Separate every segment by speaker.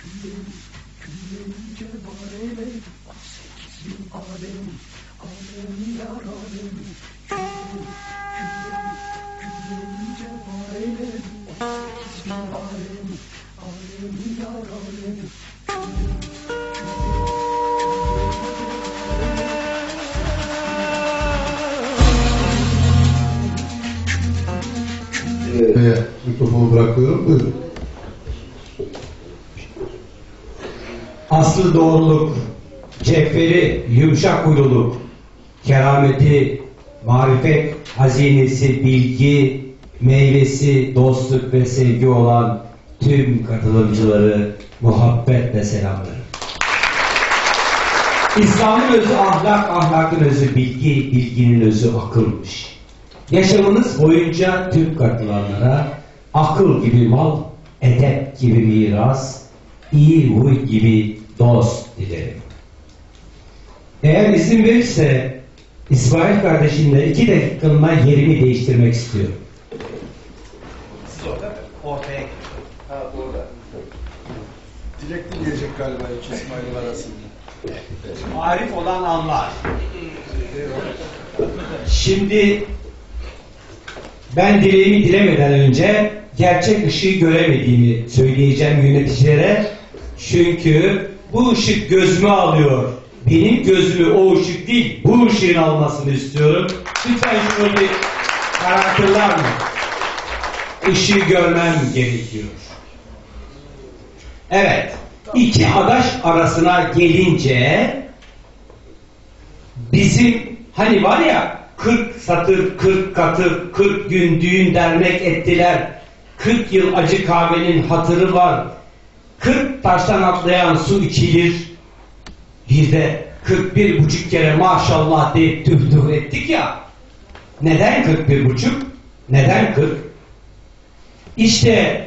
Speaker 1: Küllerim cevar eyledim Sekiz bin alem, alem yar alem küllerim, küllerim cevar eyledim Sekiz bin alem, alem yar alem
Speaker 2: Ve mikrofonu bırakıyorum. Buyurun.
Speaker 3: Aslı doğruluk, cevheri yumuşak huyluluk, kerameti, marifet, hazinesi, bilgi, meyvesi, dostluk ve sevgi olan tüm katılımcıları muhabbetle selamlarım. İslam'ın özü ahlak, ahlakın özü bilgi, bilginin özü akılmış. Yaşamınız boyunca tüm katılanlara akıl gibi mal, edep gibi miras, iyi huy gibi dost dilerim. Eğer izin verirse İsmail kardeşimle iki dakikalığına yerimi değiştirmek istiyorum.
Speaker 4: Siz orada ortaya
Speaker 5: Ha burada. Dilekli gelecek galiba iki İsmail'in arasında.
Speaker 3: Arif olan anlar. Şimdi ben dileğimi dilemeden önce gerçek ışığı göremediğimi söyleyeceğim yöneticilere. Çünkü bu ışık gözümü alıyor. Benim gözümü o ışık değil, bu ışığın almasını istiyorum. Lütfen şunu bir karartırlar mı? Işığı görmem gerekiyor. Evet. iki adaş arasına gelince bizim hani var ya 40 satır, 40 katır, 40 gün düğün dernek ettiler. 40 yıl acı kahvenin hatırı var. 40 taştan atlayan su içilir. Bir de 41 buçuk kere maşallah deyip tüh tüh ettik ya. Neden 41 buçuk? Neden 40? İşte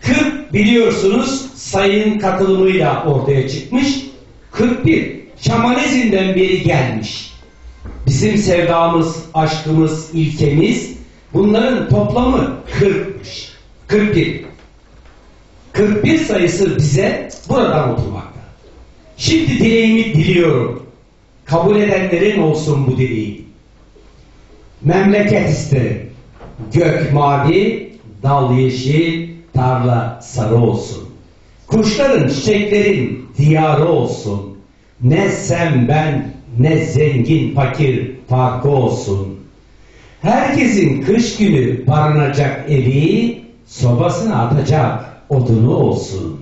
Speaker 3: 40 biliyorsunuz sayının katılımıyla ortaya çıkmış. 41 şamanizmden beri gelmiş. Bizim sevdamız, aşkımız, ilkemiz bunların toplamı 40'mış. 41. 41 sayısı bize buradan oturmakta. Şimdi dileğimi diliyorum. Kabul edenlerin olsun bu dileği. Memleket isterim. Gök mavi, dal yeşil, tarla sarı olsun. Kuşların, çiçeklerin diyarı olsun. Ne sen ben, ne zengin fakir farkı olsun. Herkesin kış günü barınacak evi, sobasını atacak odunu olsun.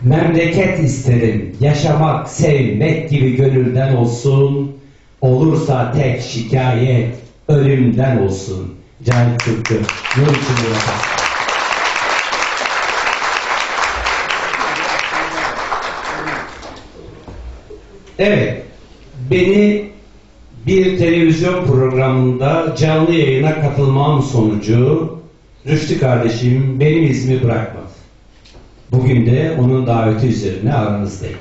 Speaker 3: Memleket isterim, yaşamak, sevmek gibi gönülden olsun. Olursa tek şikayet ölümden olsun. Cahit Tıpkı, nur yapar. Evet, beni bir televizyon programında canlı yayına katılmam sonucu Rüştü kardeşim benim izimi bırakmadı. Bugün de onun daveti üzerine aranızdayım.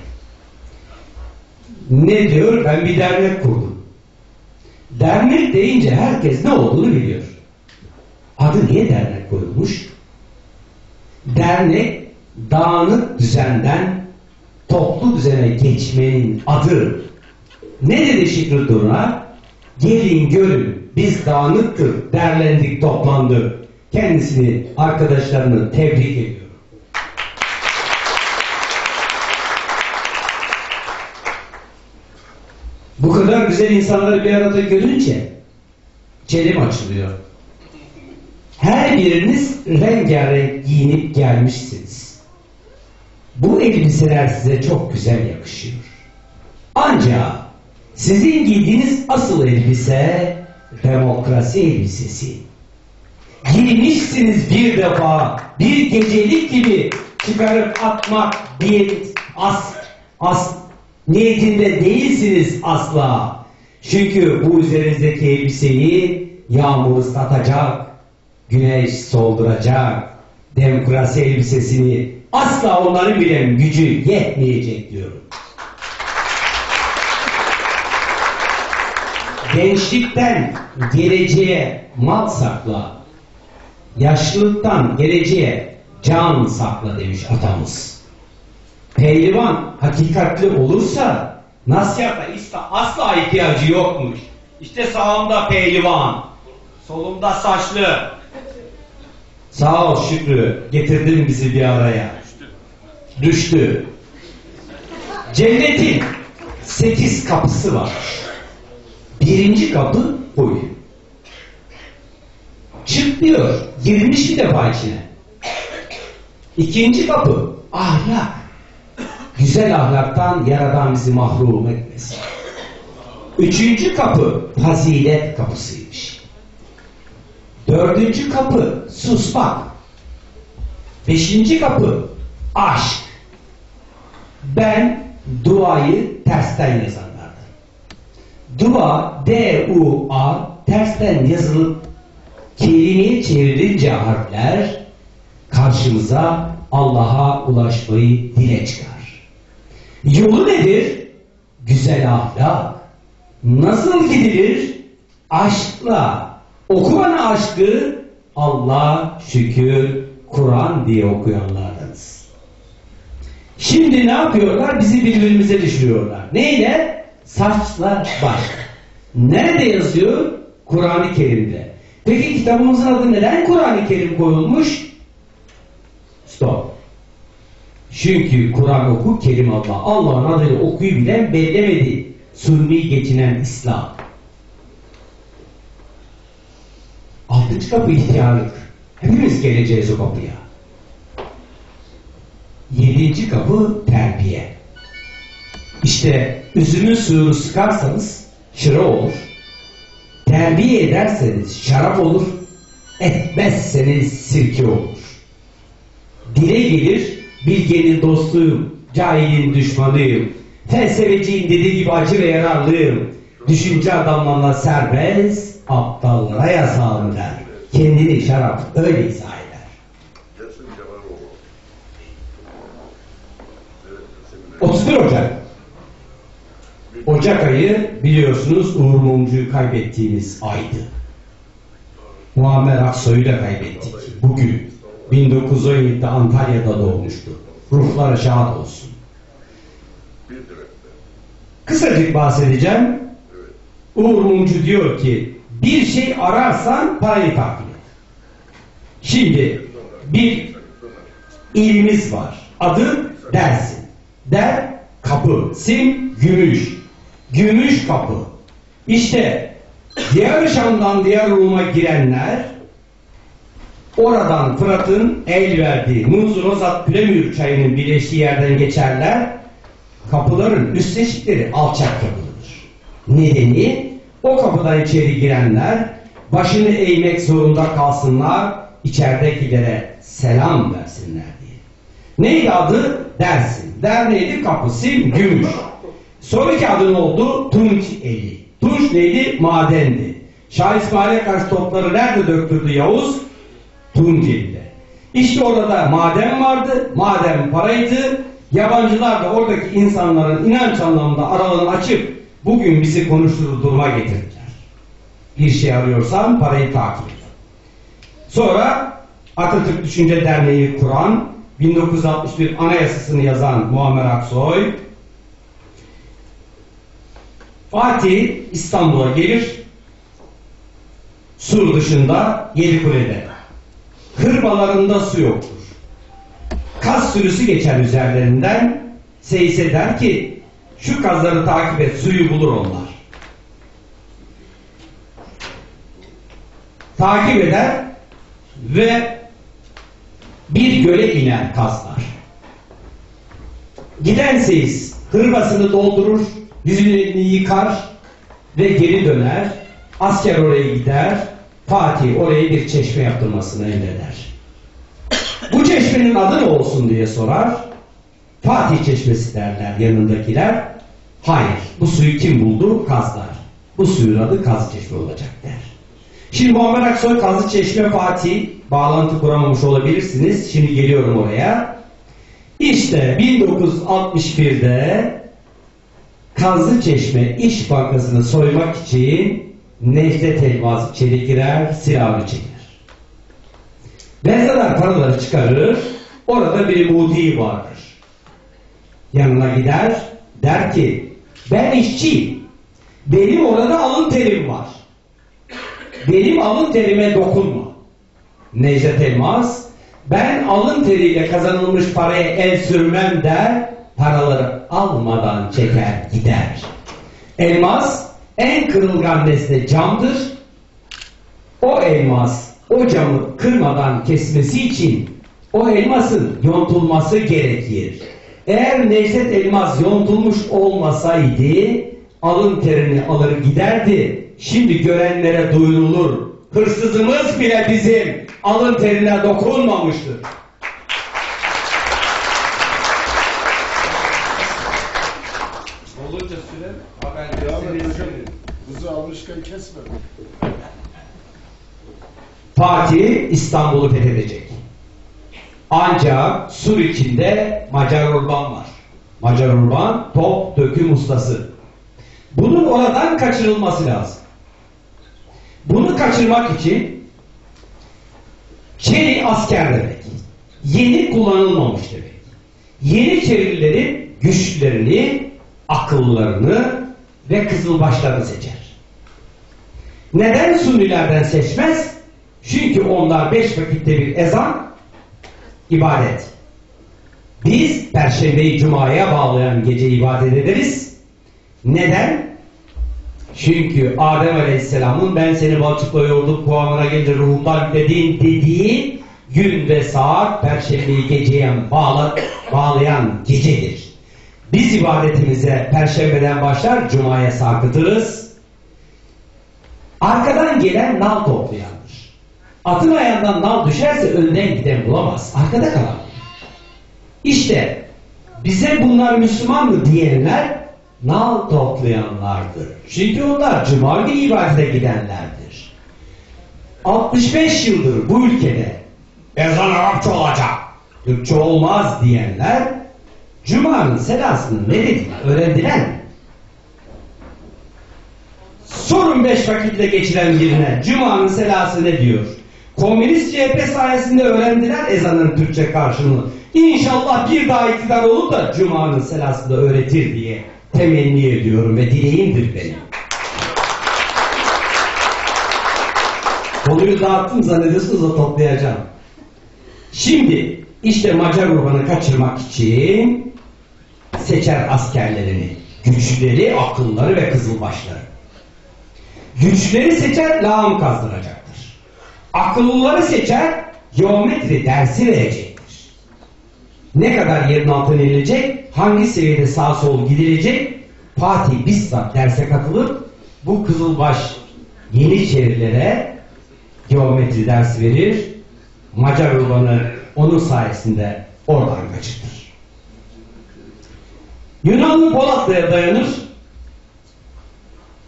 Speaker 3: Ne diyor? Ben bir dernek kurdum. Dernek deyince herkes ne olduğunu biliyor. Adı niye dernek koyulmuş? Dernek dağınık düzenden toplu düzene geçmenin adı. Ne dedi Şükrü Durna? Gelin görün biz dağınıktık, derlendik, toplandık. Kendisini, arkadaşlarını tebrik ediyorum. Bu kadar güzel insanları bir arada görünce çelim açılıyor. Her biriniz rengarenk giyinip gelmişsiniz. Bu elbiseler size çok güzel yakışıyor. Ancak sizin giydiğiniz asıl elbise demokrasi elbisesi. Giymişsiniz bir defa bir gecelik gibi çıkarıp atmak niyet as, as niyetinde değilsiniz asla. Çünkü bu üzerinizdeki elbiseyi yağmur ıslatacak, güneş solduracak, demokrasi elbisesini asla onların bile gücü yetmeyecek diyorum. Gençlikten geleceğe mal sakla, yaşlılıktan geleceğe can sakla demiş atamız. Pehlivan hakikatli olursa nasihata ista- asla ihtiyacı yokmuş. İşte sağımda pehlivan, solumda saçlı. Sağ ol Şükrü, getirdin bizi bir araya. Düştü. Cennetin sekiz kapısı var. Birinci kapı huy. Çık diyor, girmiş bir defa içine. İkinci kapı ahlak. Güzel ahlaktan yaradan bizi mahrum etmesin. Üçüncü kapı fazilet kapısıymış. Dördüncü kapı susmak. Beşinci kapı aşk. Ben duayı tersten yazanlardan. Dua D-U-A tersten yazılıp kelimeye çevrilince harfler karşımıza Allah'a ulaşmayı dile çıkar. Yolu nedir? Güzel ahlak. Nasıl gidilir? Aşkla. Okuman aşkı Allah, şükür, Kur'an diye okuyanlardanız. Şimdi ne yapıyorlar? Bizi birbirimize düşürüyorlar. Neyle? Saçla baş. Nerede yazıyor? Kur'an-ı Kerim'de. Peki kitabımızın adı neden Kur'an-ı Kerim koyulmuş? Stop. Çünkü Kur'an oku kelim Allah. Allah'ın adını okuyabilen bellemedi. Sunni geçinen İslam. Altıncı kapı ihtiyarlık. Hepimiz geleceğiz o kapıya. Yedinci kapı terbiye. İşte üzümün suyunu sıkarsanız şıra olur. Terbiye ederseniz şarap olur. Etmezseniz sirke olur. Dile gelir bilgenin dostuyum, cahilin düşmanıyım. Felsefecinin dediği gibi acı ve yararlıyım. Düşünce adamlarına serbest, aptallara yasağım der. Kendini şarap öyle izah eder. 31 Ocak. Ocak ayı biliyorsunuz Uğur Mumcu'yu kaybettiğimiz aydı. Muammer Aksoy'u da kaybettik. Bugün 1917'de Antalya'da doğmuştu. Ruhlara şad olsun. Kısacık bahsedeceğim. Uğur Mumcu diyor ki bir şey ararsan parayı takip et. Şimdi bir ilimiz var. Adı dersin. Der kapı. Sim gümüş. Gümüş kapı. İşte diğer Şam'dan diğer Rum'a girenler oradan Fırat'ın el verdiği Muz Rozat Püremür çayının birleştiği yerden geçerler. Kapıların üst eşikleri alçak yapılıdır. Nedeni o kapıdan içeri girenler başını eğmek zorunda kalsınlar, içeridekilere selam versinler diye. Neydi adı? Dersin. Der neydi? Kapı, sim, gümüş. Sonraki adı ne oldu? Tunç eli. Tunç neydi? Madendi. Şah İsmail'e karşı topları nerede döktürdü Yavuz? Tunceli'de. İşte orada maden vardı. Maden paraydı. Yabancılar da oradaki insanların inanç anlamında aralarını açıp bugün bizi konuşturur duruma getirdiler. Bir şey arıyorsan parayı takip et. Sonra Atatürk Düşünce Derneği kuran, 1961 anayasasını yazan Muammer Aksoy, Fatih İstanbul'a gelir, Sur dışında Yedikule'de. Kırbalarında su yoktur. Kaz sürüsü geçer üzerlerinden, Seyse der ki, şu kazları takip et, suyu bulur onlar. Takip eder ve bir göle iner kazlar. Giden Seyis hırvasını doldurur, yüzünü yıkar ve geri döner. Asker oraya gider, Fatih oraya bir çeşme yaptırmasını emreder. Bu çeşmenin adı ne olsun diye sorar. Fatih çeşmesi derler yanındakiler. Hayır, bu suyu kim buldu? Kazlar. Bu suyun adı Kazı Çeşme olacak der. Şimdi Muammer Aksoy Kazı Çeşme Fatih bağlantı kuramamış olabilirsiniz. Şimdi geliyorum oraya. İşte 1961'de Kazı Çeşme İş Bankası'nı soymak için Necdet Elvaz içeri girer, silahını çeker. Benzeler paraları çıkarır, orada bir mudi vardır. yanına gider der ki ben işçiyim. Benim orada alın terim var. Benim alın terime dokunma. Necdet Elmas ben alın teriyle kazanılmış paraya el sürmem der paraları almadan çeker gider. Elmas en kırılgan nesne camdır. O elmas o camı kırmadan kesmesi için o elmasın yontulması gerekir. Eğer Necdet Elmas yontulmuş olmasaydı alın terini alır giderdi. Şimdi görenlere duyurulur. Hırsızımız bile bizim alın terine dokunmamıştır. Fatih İstanbul'u fethedecek. Ancak sur içinde Macar Urban var. Macar Urban top döküm ustası. Bunun oradan kaçırılması lazım. Bunu kaçırmak için Çeri asker demek. Yeni kullanılmamış demek. Yeniçerilerin güçlerini, akıllarını ve kızılbaşlarını seçer. Neden Sunnilerden seçmez? Çünkü onlar beş vakitte bir ezan, ibadet. Biz Perşembeyi Cuma'ya bağlayan gece ibadet ederiz. Neden? Çünkü Adem Aleyhisselam'ın ben seni balçıkla yoğurdum kıvamına gelince ruhumdan dediğin dediği gün ve saat Perşembeyi geceye bağla, bağlayan gecedir. Biz ibadetimize Perşembeden başlar, Cuma'ya sarkıtırız. Arkadan gelen nal toplayandır. Atın ayağından nal düşerse önden giden bulamaz. Arkada kalan. İşte bize bunlar Müslüman mı diyenler nal toplayanlardır. Çünkü onlar cuma günü ibadete gidenlerdir. 65 yıldır bu ülkede ezan Arapça olacak, Türkçe olmaz diyenler Cuma'nın selasını ne dediler, öğrendiler mi? Sorun beş vakitte geçiren birine Cuma'nın selası ne diyor? Komünist CHP sayesinde öğrendiler ezanın Türkçe karşılığını. İnşallah bir daha iktidar olur da Cuma'nın selasını da öğretir diye temenni ediyorum ve dileğimdir benim. Konuyu dağıttım zannediyorsunuz da toplayacağım. Şimdi işte Macar urbanı kaçırmak için seçer askerlerini. Güçleri, akılları ve kızılbaşları. Güçleri seçer, lağım kazdıracaktır. Akıllıları seçer, geometri dersi verecektir. Ne kadar yerin altına inilecek, hangi seviyede sağ sol gidilecek, Fatih bizzat derse katılıp bu kızılbaş Yeniçerilere geometri dersi verir, Macar urbanı onun sayesinde oradan kaçırtır. Yunanlı Polatlı'ya dayanır,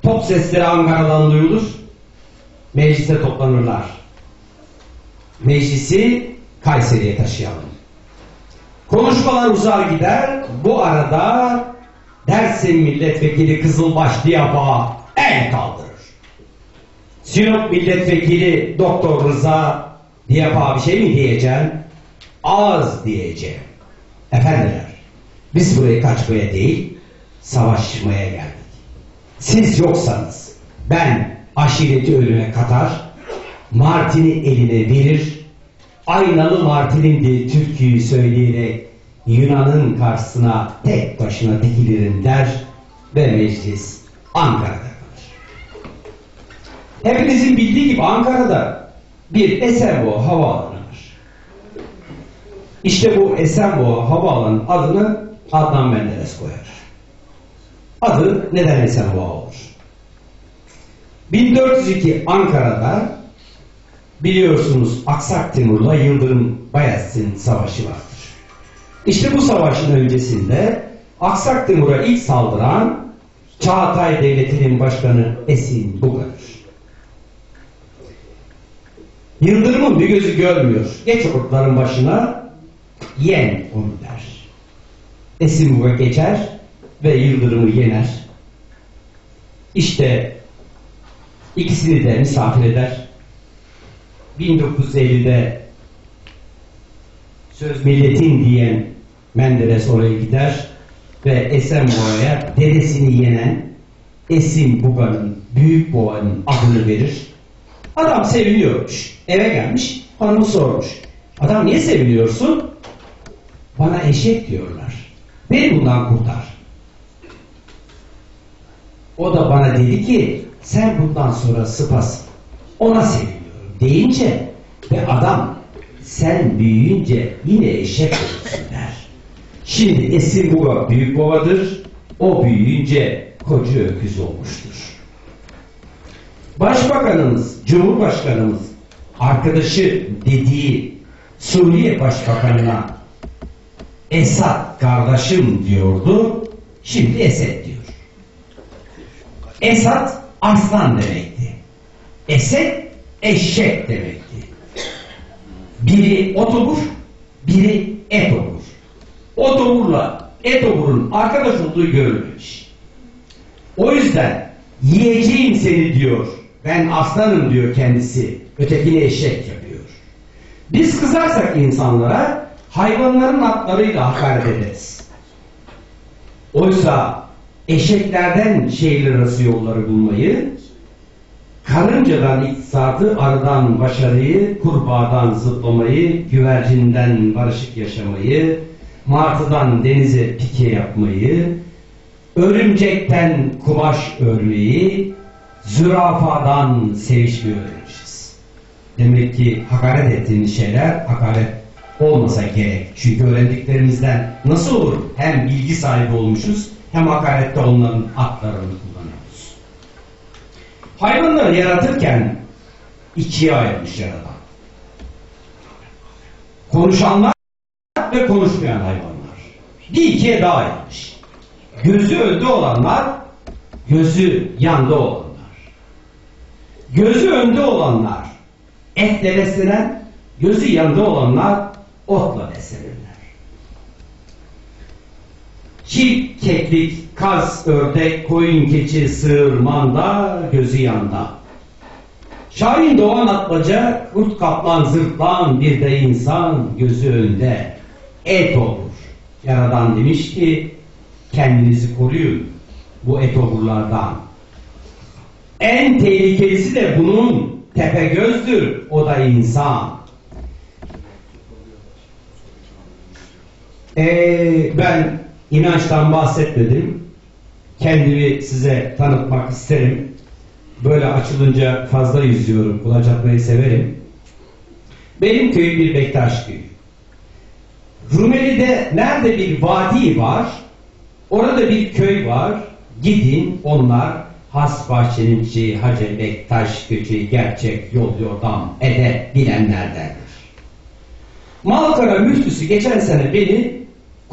Speaker 3: top sesleri Ankara'dan duyulur, mecliste toplanırlar. Meclisi Kayseri'ye taşıyalım. Konuşmalar uzar gider, bu arada Dersim milletvekili Kızılbaş Diyaba el kaldırır. Sinop milletvekili Doktor Rıza Diyaba bir şey mi diyeceğim? Az diyeceğim. Efendiler, biz buraya kaçmaya değil, savaşmaya geldik. Siz yoksanız ben aşireti ölüme katar, Martin'i eline verir, aynalı Martin'in de türküyü söyleyerek Yunan'ın karşısına tek başına dikilirim der ve meclis Ankara'da kalır. Hepinizin bildiği gibi Ankara'da bir Esenboğa havaalanı var. İşte bu Esenboğa havaalanı adını Adnan Menderes koyar. Adı neden Esenboğa olur? 1402 Ankara'da biliyorsunuz Aksak Timur'la Yıldırım Bayezid'in savaşı vardır. İşte bu savaşın öncesinde Aksak Timur'a ilk saldıran Çağatay Devleti'nin başkanı Esin Buga'dır. Yıldırım'ın bir gözü görmüyor. Geç orkların başına yen onu der. Esin Buga geçer ve Yıldırım'ı yener. İşte ikisini de misafir eder. 1950'de söz milletin diyen Menderes oraya gider. ve Esenboğa'ya dedesini yenen Esin Buga'nın, Büyük Boğa'nın adını verir. Adam seviniyormuş. Eve gelmiş, hanımı sormuş. Adam niye seviniyorsun? Bana eşek diyorlar. Beni bundan kurtar. O da bana dedi ki sen bundan sonra sıpas ona seviniyorum deyince ve adam sen büyüyünce yine eşek olursun der. Şimdi Esin Baba büyük babadır. O büyüyünce koca öküz olmuştur. Başbakanımız, Cumhurbaşkanımız arkadaşı dediği Suriye Başbakanına Esad kardeşim diyordu. Şimdi Esed diyor. Esad aslan demekti. Esed eşek demekti. Biri otobur, biri etobur. Otoburla etoburun arkadaş olduğu görülmemiş. O yüzden yiyeceğim seni diyor. Ben aslanım diyor kendisi. Ötekini eşek yapıyor. Biz kızarsak insanlara hayvanların atlarıyla hakaret ederiz. Oysa eşeklerden şehirler arası yolları bulmayı, karıncadan iktisadı, arıdan başarıyı, kurbağadan zıplamayı, güvercinden barışık yaşamayı, martıdan denize pike yapmayı, örümcekten kumaş örmeyi, zürafadan sevişmeyi öğrenmişiz. Demek ki hakaret ettiğimiz şeyler hakaret olmasa gerek. Çünkü öğrendiklerimizden nasıl olur? Hem bilgi sahibi olmuşuz hem hakarette onların kullanıyoruz. Hayvanları yaratırken ikiye ayırmış yaradan. Konuşanlar ve konuşmayan hayvanlar. Bir ikiye daha ayırmış. Gözü önde olanlar, gözü yanda olanlar. Gözü önde olanlar etle beslenen, gözü yanda olanlar otla beslenirler. Çift keklik, kaz, ördek, koyun, keçi, sığır, manda, gözü yanda. Şahin doğan atmaca, kurt kaplan, zırtlan, bir de insan gözü önde. Et olur. Yaradan demiş ki, kendinizi koruyun bu etoburlardan. En tehlikelisi de bunun tepe gözdür. O da insan. Ee, ben inançtan bahsetmedim. Kendimi size tanıtmak isterim. Böyle açılınca fazla yüzüyorum. Kulaç atmayı severim. Benim köyüm bir Bektaş köyü. Rumeli'de nerede bir vadi var, orada bir köy var. Gidin onlar has bahçenin çiçeği, Hacı Bektaş küçüğü, gerçek yol yordam ede bilenlerdendir. Malkara müftüsü geçen sene beni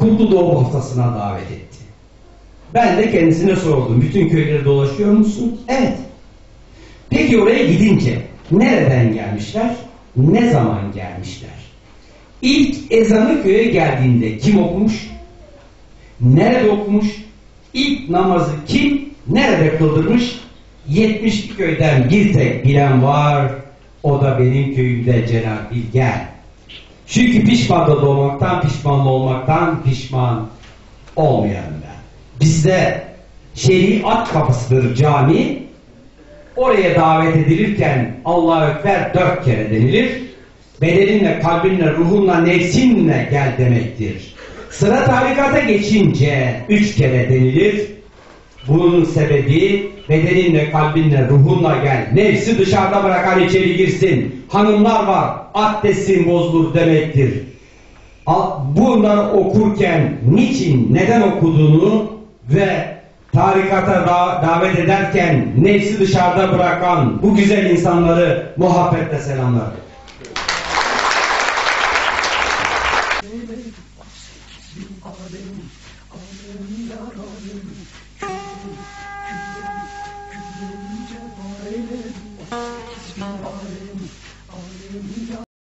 Speaker 3: Kutlu Doğum haftasına davet etti. Ben de kendisine sordum. Bütün köyleri dolaşıyor musun? Evet. Peki oraya gidince nereden gelmişler? Ne zaman gelmişler? İlk ezanı köye geldiğinde kim okumuş? Nerede okumuş? İlk namazı kim? Nerede kıldırmış? 72 köyden bir tek bilen var. O da benim köyümde Cenab Bilgen. Çünkü pişmanda doğmaktan, pişmanlı olmaktan pişman olmayan ben. Bizde şeriat kapısıdır cami. Oraya davet edilirken Allah'a Ekber dört kere denilir. Bedeninle, kalbinle, ruhunla, nefsinle gel demektir. Sıra tarikata geçince üç kere denilir. Bunun sebebi bedeninle, kalbinle, ruhunla gel. Nefsi dışarıda bırakan içeri girsin. Hanımlar var, abdestin bozulur demektir. Bunları okurken niçin, neden okuduğunu ve tarikata da davet ederken nefsi dışarıda bırakan bu güzel insanları muhabbetle selamlar.